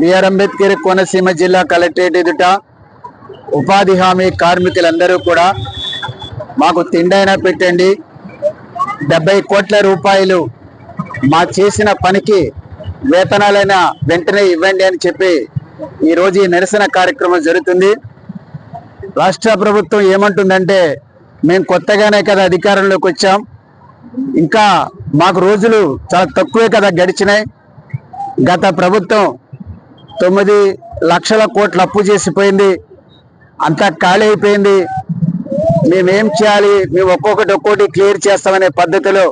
BR Ambedkar Konaseema జిల్లా collectorate ఎదుట ఉపాధి హామీ కార్మికులందరూ కూడా మాకు తిండైనా పెట్టండి. డెబ్బై కోట్ల రూపాయలు మా చేసిన పనికి వేతనాలైనా వెంటనే ఇవ్వండి అని చెప్పి ఈరోజు ఈ నిరసన కార్యక్రమం జరుగుతుంది. రాష్ట్ర ప్రభుత్వం ఏమంటుందంటే మేము కొత్తగానే కదా అధికారంలోకి వచ్చాం. ఇంకా మాకు రోజులు చాలా తక్కువే కదా గడిచినాయి. గత ప్రభుత్వం తొమ్మిది లక్షల కోట్లు అప్పు చేసిపోయింది అంతా ఖాళీ అయిపోయింది. మేమేం చేయాలి? మేము ఒక్కొక్కటి ఒక్కోటి క్లియర్ చేస్తామనే పద్ధతిలో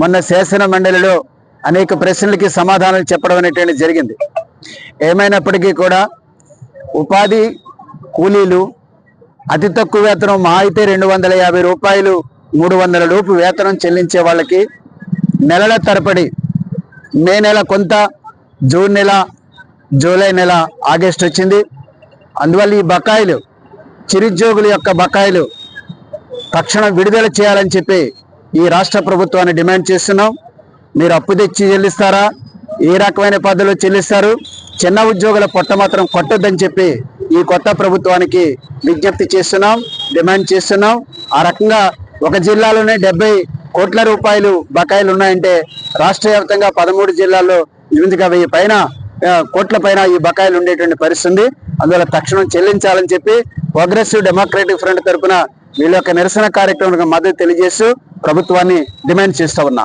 మొన్న శాసన మండలిలో అనేక ప్రశ్నలకి సమాధానాలు చెప్పడం అనేటువంటి జరిగింది. ఏమైనప్పటికీ కూడా ఉపాధి కూలీలు అతి తక్కువ వేతనం మా అయితే రెండు వందల యాభై రూపాయలు మూడు వందల లోపు వేతనం చెల్లించే వాళ్ళకి నెలల తరబడి మే నెల కొంత జూన్ నెల జూలై నెల ఆగస్ట్ వచ్చింది. అందువల్ల ఈ బకాయిలు చిరుద్యోగుల యొక్క బకాయిలు తక్షణం విడుదల చేయాలని చెప్పి ఈ రాష్ట్ర ప్రభుత్వాన్ని డిమాండ్ చేస్తున్నాం. మీరు అప్పు తెచ్చి చెల్లిస్తారా? ఏ రకమైన పద్ధతిలో చెల్లిస్తారు? చిన్న ఉద్యోగుల పొట్ట మాత్రం కొట్టొద్దని చెప్పి ఈ కొత్త ప్రభుత్వానికి విజ్ఞప్తి చేస్తున్నాం డిమాండ్ చేస్తున్నాం. ఆ రకంగా ఒక జిల్లాలోనే డెబ్బై కోట్ల రూపాయలు బకాయిలు ఉన్నాయంటే రాష్ట్ర వ్యాప్తంగా పదమూడు జిల్లాల్లో ఎనిమిదిగా వెయ్యి పైన కోట్ల పైన ఈ బకాయిలు ఉండేటువంటి పరిస్థితి ఉంది అందువల్ల తక్షణం చెల్లించాలని చెప్పి ప్రోగ్రెసివ్ డెమోక్రటిక్ ఫ్రంట్ తరపున వీళ్ళ యొక్క నిరసన కార్యక్రమానికి మద్దతు తెలియజేస్తూ ప్రభుత్వాన్ని డిమాండ్ చేస్తూ ఉన్నా.